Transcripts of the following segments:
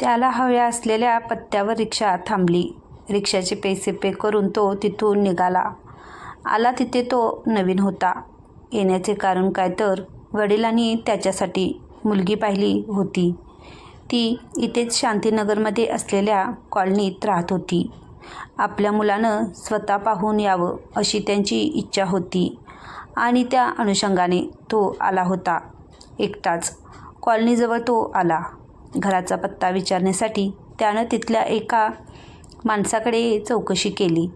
त्याला हव्या असलेल्या पत्त्यावर रिक्षा थांबली. रिक्षाचे पैसे पे करून तो तिथून निघाला. आला तिथे तो नवीन होता. येण्याचे कारण काय तर वडिलांनी त्याच्यासाठी मुलगी पाहिली होती. ती इथेच शांतीनगरमध्ये असलेल्या कॉलनीत राहत होती. आपल्या मुलानं स्वतः पाहून यावं अशी त्यांची इच्छा होती आणि त्या अनुषंगाने तो आला होता. एकटाच कॉलनीजवळ तो आला. घराचा पत्ता विचारण्यासाठी त्यानं तिथल्या एका माणसाकडे चौकशी केली.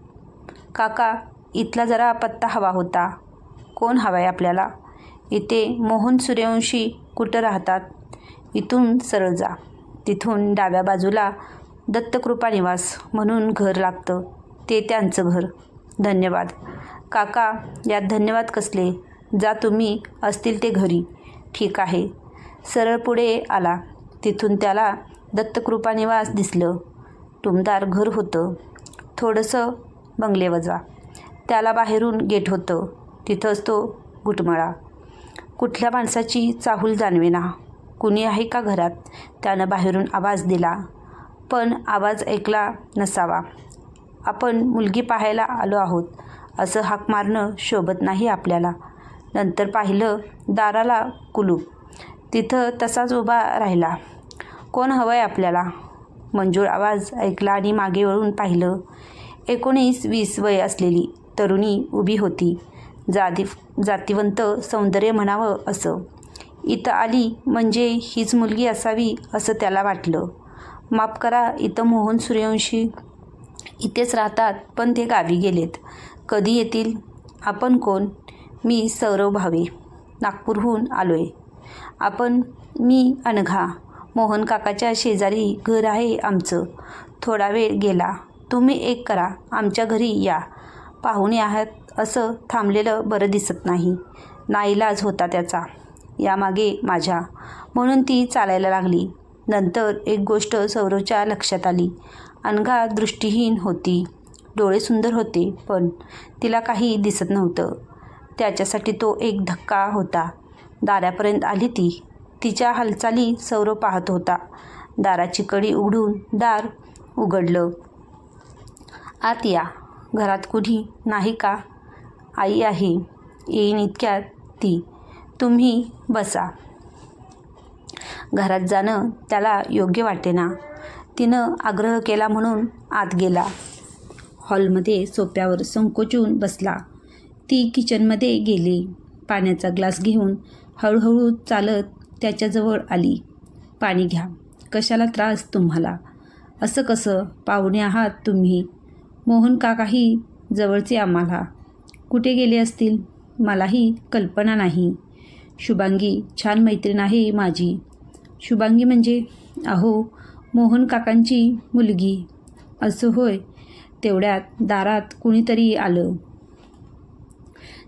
काका इथला जरा पत्ता हवा होता. कोण हवा आहे आपल्याला? इथे मोहन सूर्यवंशी कुठं राहतात? इथून सरळ जा. तिथून डाव्या बाजूला दत्तकृपा निवास म्हणून घर लागतं. ते त्यांचं घर. धन्यवाद. काका यात धन्यवाद कसले? जा तुम्ही असतील ते घरी. ठीक आहे. सरळ पुढे आला. तिथून त्याला दत्तकृपा निवास दिसलं. टुमदार घर होतं. थोडंसं बंगलेवजा त्याला बाहेरून गेट होतं. तिथंच तो घुटमळा. कुठल्या माणसाची चाहूल जाणवेना. कुणी आहे का घरात? त्यानं बाहेरून आवाज दिला. पण आवाज ऐकला नसावा. आपण मुलगी पाहायला आलो आहोत. असं हाक मारणं शोभत नाही आपल्याला. नंतर पाहिलं दाराला कुलूप. तिथं तसाच उभा राहिला. कोण हवं आहे आपल्याला? मंजूळ आवाज ऐकला आणि मागे वळून पाहिलं एकोणीस वीस वय असलेली तरुणी उभी होती. जाती जातिवंत सौंदर्य म्हणावं असं. इथं आली म्हणजे हीच मुलगी असावी असं त्याला वाटलं. माफ करा इथं मोहन सूर्यवंशी इथेच राहतात पण ते गावी गेलेत. कधी येतील? आपण कोण? मी सौरव भावे नागपूरहून आलो आहे आपण मी अनघा. मोहन काकाच्या शेजारी घर आहे आमचं. थोडा वेळ गेला. तुम्ही एक करा. आमच्या घरी या. पाहुणे आहात असं थांबलेलं बरं दिसत नाही. नाईलाज होता त्याचा. यामागे माझ्या. म्हणून ती चालायला लागली. नंतर एक गोष्ट सौरवच्या लक्षात आली. अनघा दृष्टीहीन होती. डोळे सुंदर होते पण तिला काही दिसत नव्हतं. त्याच्यासाठी तो एक धक्का होता. दारापर्यंत आली ती. तिच्या हालचाली सौरव पाहत होता. दाराची कडी उघडून दार उघडलं. आत या. घरात कुणी नाही का? आई आहे. येईन इतक्यात ती. तुम्ही बसा. घरात जाणं त्याला योग्य वाटेना तिनं आग्रह केला म्हणून आत गेला. हॉलमध्ये सोप्यावर संकोचून बसला. ती किचनमध्ये गेली. पाण्याचा ग्लास घेऊन हळूहळू चालत त्याच्याजवळ आली. पाणी घ्या. कशाला त्रास तुम्हाला? असं कसं? पाहुणे आहात तुम्ही. मोहन काकाही जवळचे आम्हाला. कुठे गेले असतील? मलाही कल्पना नाही. शुभांगी छान मैत्रीण आहे माझी. शुभांगी म्हणजे अहो मोहन काकांची मुलगी. असं होय. तेवढ्यात दारात कुणीतरी आलं.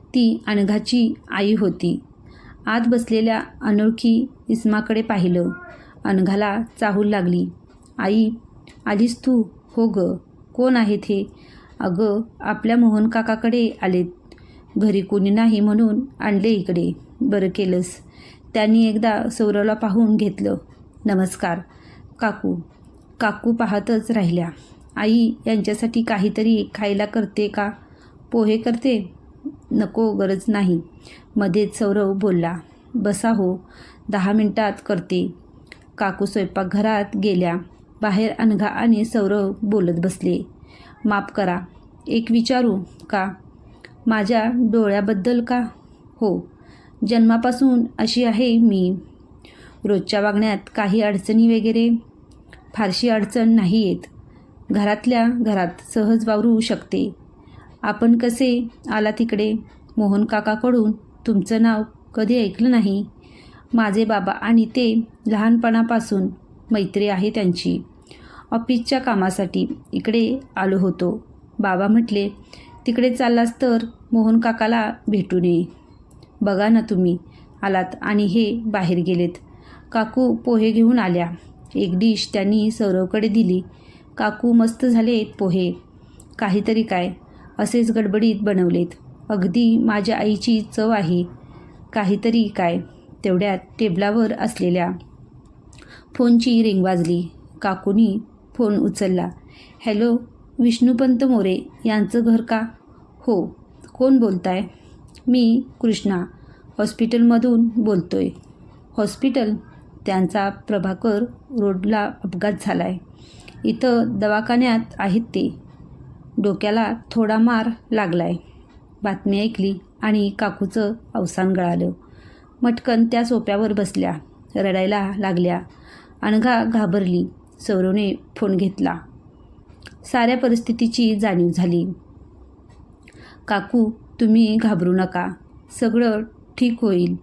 ती अणघाची आई होती. आत बसलेल्या अनोळखी इस्माकडे पाहिलं. अनघाला चाहूल लागली. आई आलीस तू? हो ग. कोण आहेत हे? अगं आपल्या मोहन काकाकडे आलेत. घरी कोणी नाही म्हणून आणले इकडे. बरं केलंस. त्यांनी एकदा सौरवला पाहून घेतलं. नमस्कार काकू. काकू पाहतच राहिल्या. आई यांच्यासाठी काहीतरी खायला करते का? पोहे करते? नको गरज नाही. मध्येच सौरव बोलला बसा हो दहा मिनटात करते. काकू स्वयंपाकघरात गेल्या. बाहेर अनघा आणि सौरव बोलत बसले माफ करा एक विचारू का? माझ्या डोळ्याबद्दल का? हो जन्मापासून अशी आहे मी. रोजच्या वागण्यात काही अडचणी वगैरे? फारशी अडचण नाही येत. घरातल्या घरात सहज वावरू शकते. आपण कसे आला तिकडे? मोहन काकाकडून तुमचं नाव कधी ऐकलं नाही? माझे बाबा आणि ते लहानपणापासून मैत्री आहे त्यांची. ऑफिसच्या कामासाठी इकडे आलो होतो. बाबा म्हटले तिकडे चाललास तर मोहन काकाला भेटू नये. बघा ना तुम्ही. आलात आणि हे बाहेर गेलेत. काकू पोहे घेऊन आल्या. एक डिश त्यांनी सौरवकडे दिली. काकू मस्त झालेत पोहे. काहीतरी काय? असेच गडबडीत बनवलेत. अगदी माझ्या आईची चव आहे. काहीतरी काय तेवढ्यात टेबलावर असलेल्या फोनची रिंग वाजली. काकूनी फोन उचलला. हॅलो विष्णुपंत मोरे यांचं घर का? हो कोण बोलताय? मी कृष्णा हॉस्पिटलमधून बोलतोय. हॉस्पिटल? त्यांचा प्रभाकर रोडला अपघात झाला आहे इथं दवाखान्यात आहेत ते. डोक्याला थोडा मार लागला आहे बातमी ऐकली आणि काकूचं अवसान गळालं. मटकन त्या सोप्यावर बसल्या रडायला लागल्या. अणघा घाबरली सौरवने फोन घेतला. साऱ्या परिस्थितीची जाणीव झाली. काकू तुम्ही घाबरू नका सगळं ठीक होईल.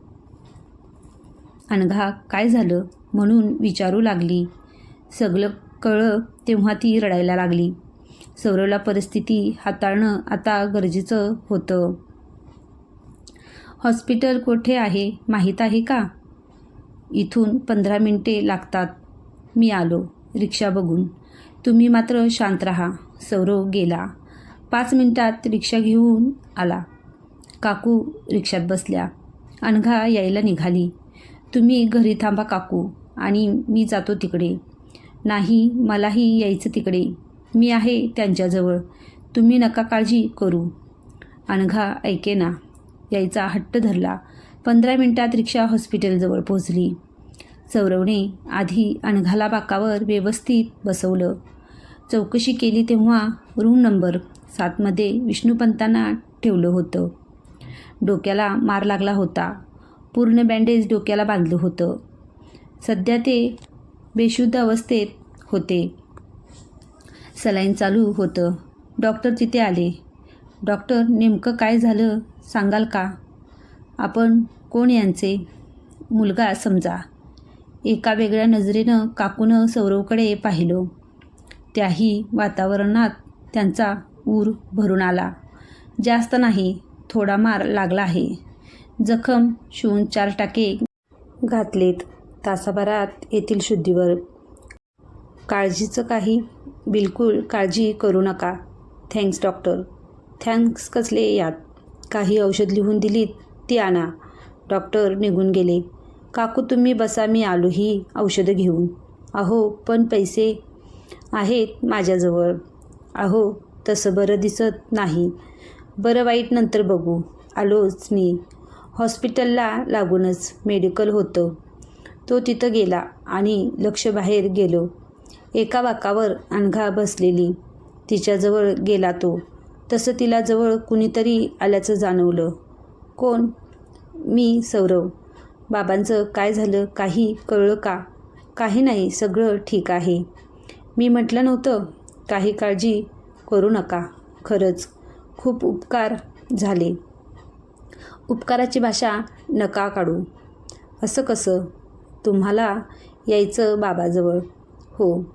अणघा काय झालं? म्हणून विचारू लागली. सगळं कळलं तेव्हा ती रडायला लागली. सौरवला परिस्थिती हाताळणं आता गरजेचं होतं. हॉस्पिटल कुठे आहे माहीत आहे का? इथून पंधरा मिनटे लागतात. मी आलो. रिक्षा बघून. तुम्ही मात्र शांत राहा. सौरव गेला. पाच मिनटात रिक्षा घेऊन आला. काकू रिक्षात बसल्या. अनघा यायला निघाली. तुम्ही घरी थांबा काकू. आणि मी जातो तिकडे. नाही मलाही यायचं तिकडे. मी आहे त्यांच्याजवळ. तुम्ही नका काळजी करू. अनघा ऐकेना यायचा हट्ट धरला. पंधरा मिनिटात रिक्षा हॉस्पिटलजवळ पोहोचली. सौरवने आधी अणघाला बाकावर व्यवस्थित बसवलं. चौकशी केली तेव्हा रूम नंबर सातमध्ये विष्णुपंतांना ठेवलं होतं. डोक्याला मार लागला होता. पूर्ण बँडेज डोक्याला बांधलं होतं. सध्या ते बेशुद्ध अवस्थेत होते. सलाईन चालू होतं. डॉक्टर तिथे आले. डॉक्टर नेमकं काय झालं? सांगाल का? आपण कोण यांचे? मुलगा समजा. एका वेगळ्या नजरेनं काकूनं सौरवकडे पाहिलं. त्याही वातावरणात त्यांचा ऊर भरून आला. जास्त नाही थोडा मार लागला आहे. जखम शिवून चार टाके घातलेत तासाभरात येथील शुद्धीवर. काळजीचं काही बिलकुल काळजी करू नका. Thanks doctor. थँक्स कसले यात? काही औषध लिहून दिलीत? ती आणा. डॉक्टर निघून गेले. काकू तुम्ही बसा मी आलो ही औषधं घेऊन. अहो पण पैसे आहेत माझ्याजवळ. अहो तसं बरं दिसत नाही. बरं वाईट नंतर बघू. आलोच मी. हॉस्पिटलला लागूनच मेडिकल होतं. तो तिथं गेला आणि लक्ष बाहेर गेलो. एका वाकावर अणघा बसलेली. तिच्याजवळ गेला तो. तसं तिला जवळ कुणीतरी आल्याचं जाणवलं. कोण? मी सौरव. बाबांचं काय झालं? काही कळलं का? काही नाही सगळं ठीक आहे. मी म्हटलं नव्हतं. काही काळजी करू नका. खरंच खूप उपकार झाले. उपकाराची भाषा नका काढू. असं कसं? तुम्हाला यायचं बाबाजवळ. हो.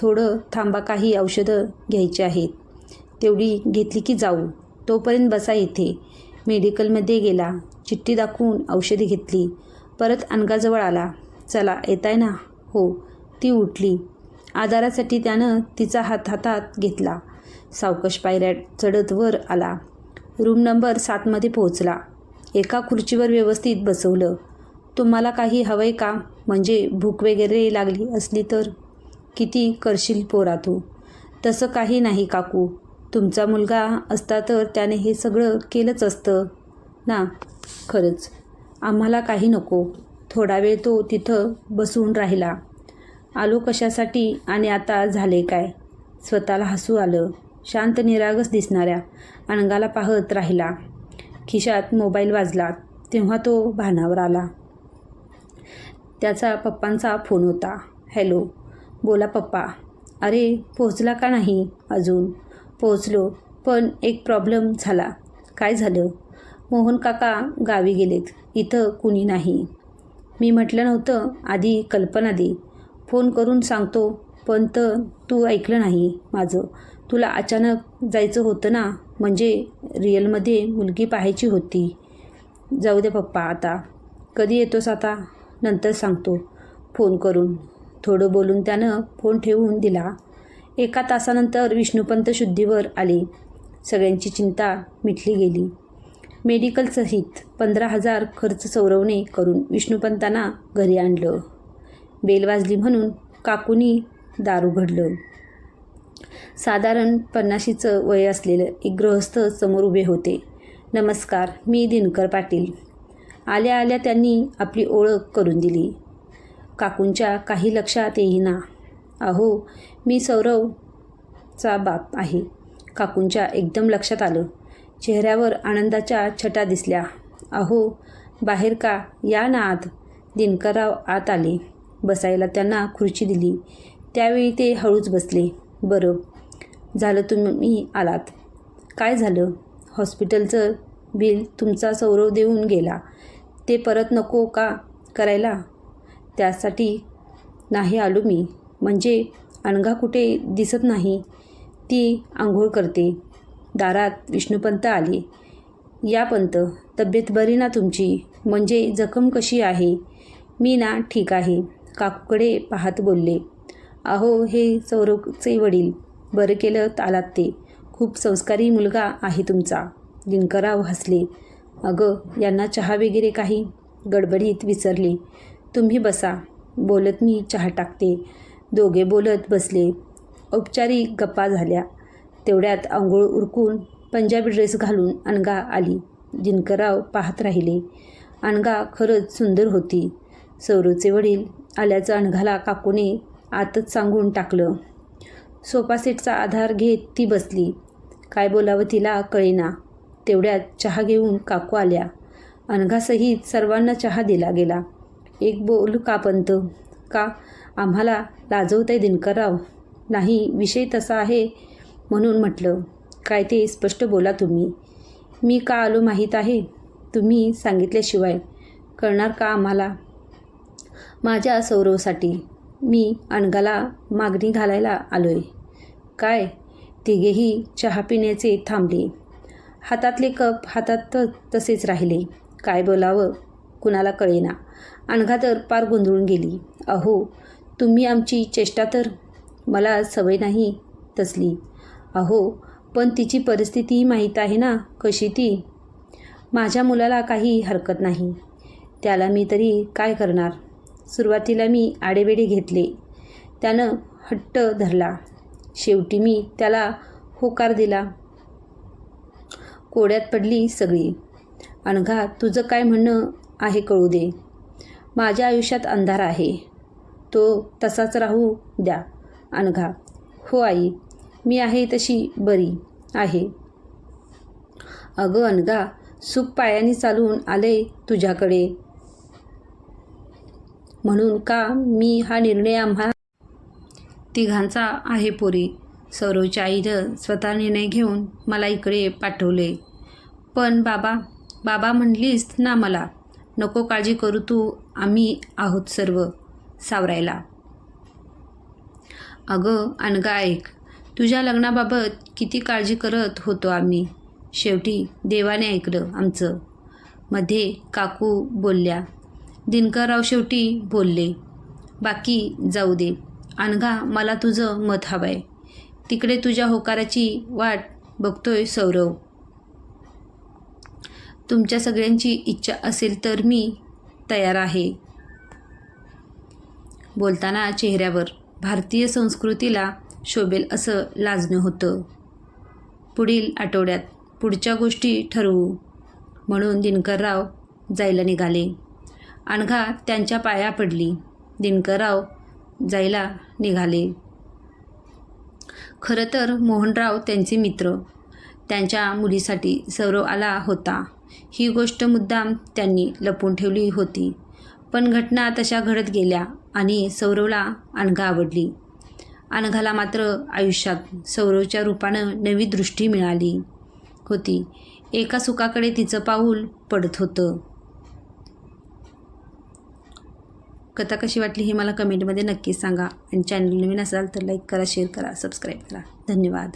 थोडं थांबा काही औषधं घ्यायची आहेत. तेवढी घेतली की जाऊ. तोपर्यंत बसा इथे. मेडिकलमध्ये गेला. चिठ्ठी दाखवून औषधी घेतली. परत अनगाजवळ आला. चला येताय ना? हो. ती उठली. आधारासाठी त्यानं तिचा हात हातात घेतला. सावकाश पायऱ्या चढत वर आला. रूम नंबर सातमध्ये पोहोचला. एका खुर्चीवर व्यवस्थित बसवलं. तुम्हाला काही हवं आहे का? म्हणजे भूक वगैरे लागली असली तर? किती करशील पोरा तू? तसं काही नाही काकू. तुमचा मुलगा असता तर त्याने हे सगळं केलंच असतं. ना? खरंच. आम्हाला काही नको. थोडा वेळ तो तिथं बसून राहिला. आलो कशासाठी आणि आता झाले काय? स्वतःला हसू आलं. शांत निरागस दिसणाऱ्या अणगाला पाहत राहिला. खिशात मोबाईल वाजला. तेव्हा तो भानावर आला. त्याचा पप्पांचा फोन होता. हॅलो. बोला पप्पा. अरे पोहोचला का नाही अजून? पोहोचलो पण एक प्रॉब्लेम झाला. काय झालं? मोहन काका गावी गेलेत. इथं कुणी नाही. मी म्हटलं नव्हतं आधी कल्पना दे. फोन करून सांगतो पण तर तू ऐकलं नाही माझं. तुला अचानक जायचं होतं ना? म्हणजे रिअलमध्ये मुलगी पाहायची होती. जाऊ दे पप्पा आता. कधी येतोस आता? नंतर सांगतो. फोन करून. थोडं बोलून त्यानं फोन ठेवून दिला. एका तासानंतर विष्णुपंत शुद्धीवर आले. सगळ्यांची चिंता मिटली गेली. मेडिकलसहित पंधरा हजार खर्च सौरवणे करून विष्णुपंतांना घरी आणलं. बेल वाजली म्हणून काकूनी दार उघडलं साधारण पन्नाशीचं वय असलेलं एक गृहस्थ समोर उभे होते. नमस्कार मी दिनकर पाटील. आल्या आल्या त्यांनी आपली ओळख करून दिली. काकूंच्या काही लक्षात येईना. अहो मी सौरवचा बाप आहे. काकूंच्या एकदम लक्षात आलं. चेहऱ्यावर आनंदाच्या छटा दिसल्या. अहो बाहेर का? या ना आत. दिनकरराव आत आले. बसायला त्यांना खुर्ची दिली. त्यावेळी ते हळूच बसले. बरं झालं तुम्ही आलात. काय झालं? हॉस्पिटलचं बिल तुमचा सौरव देऊन गेला. ते परत नको का करायला? त्यासाठी नाही आलो मी. म्हणजे अणघा कुठे दिसत नाही ती आंघोळ करते. दारात विष्णुपंत आले. या पंत तब्येत बरी ना तुमची? म्हणजे जखम कशी आहे? मी ना ठीक आहे. काकूकडे पाहत बोलले. अहो हे सौरवचे वडील. बरं केलं आलात ते. खूप संस्कारी मुलगा आहे तुमचा. दिनकरराव हसले. अगं यांना चहा वगैरे काही? गडबडीत विसरले. तुम्ही बसा. बोलत मी चहा टाकते. दोघे बोलत बसले. औपचारिक गप्पा झाल्या. तेवढ्यात आंघोळ उरकून पंजाबी ड्रेस घालून अनगा आली. दिनकरराव पाहत राहिले. अनगा खरंच सुंदर होती. सौरवचे वडील आल्याचं अणघाला काकूने आतच सांगून टाकलं. सोफा सेटचा आधार घेत ती बसली. काय बोलावं तिला कळेना. तेवढ्यात चहा घेऊन काकू आल्या. अनघासहित सर्वांना चहा दिला गेला. एक बोल का पंत? का? आम्हाला लाजवत आहे दिनकरराव. नाही विषय तसा आहे म्हणून म्हटलं. काय ते स्पष्ट बोला तुम्ही. मी का आलो माहीत आहे? तुम्ही सांगितल्याशिवाय. कळणार का आम्हाला? माझ्या सौरवसाठी मी अणगाला मागणी घालायला आलो आहे काय? तिघेही चहा पिण्याचे थांबले. हातातले कप हातात तसेच राहिले. काय बोलावं? कुणाला कळेना. अणघा तर पार गोंधळून गेली. अहो तुम्ही आमची चेष्टा तर मला सवय नाही तसली. अहो पण तिची परिस्थिती माहीत आहे ना कशी ती? माझ्या मुलाला काही हरकत नाही. त्याला मी तरी काय करणार? सुरुवातीला मी आडेवेडे घेतले. त्यानं हट्ट धरला. शेवटी मी त्याला होकार दिला. कोड्यात पडली सगळी. अणघा तुझं काय म्हणणं आहे कळू दे. माझ्या आयुष्यात अंधार आहे. तो तसाच राहू द्या. अणघा. हो आई. मी आहे तशी बरी आहे. अगं अनघा सुख पायाने चालून आले तुझ्याकडे. म्हणून का मी हा निर्णय आम्हा तिघांचा आहे पोरी. सौरवच्या आईनं स्वतः निर्णय घेऊन मला इकडे पाठवले. पण बाबा बाबा म्हणलीस ना मला. नको काळजी करू तू आम्ही आहोत सर्व सावरायला. अगं अनगा ऐक तुझ्या लग्नाबाबत किती काळजी करत होतो आम्ही. शेवटी देवाने ऐकलं आमचं. मध्ये काकू बोलल्या दिनकरराव शेवटी बोलले बाकी जाऊ दे. अनघा मला तुझं मत हवं आहे तिकडे तुझ्या होकाराची वाट बघतोय सौरव. तुमच्या सगळ्यांची इच्छा असेल तर मी तयार आहे. बोलताना चेहऱ्यावर भारतीय संस्कृतीला शोभेल असं लाजणं होतं. पुढील आठवड्यात पुढच्या गोष्टी ठरवू म्हणून दिनकरराव जायला निघाले. अणघा त्यांच्या पाया पडली. दिनकरराव जायला निघाले. खरं तर मोहनराव त्यांचे मित्र. त्यांच्या मुलीसाठी सौरव आला होता. ही गोष्ट मुद्दाम त्यांनी लपून ठेवली होती. पण घटना तशा घडत गेल्या आणि सौरवला अनघा आवडली. अनघाला मात्र आयुष्यात सौरवच्या रूपानं नवी दृष्टी मिळाली होती. एका सुखाकडे तिचं पाऊल पडत होतं. कथा कशी वाटली हे मला कमेंटमध्ये नक्कीच सांगा आणि चॅनल नवीन असाल तर लाईक करा शेअर करा सबस्क्राईब करा. धन्यवाद.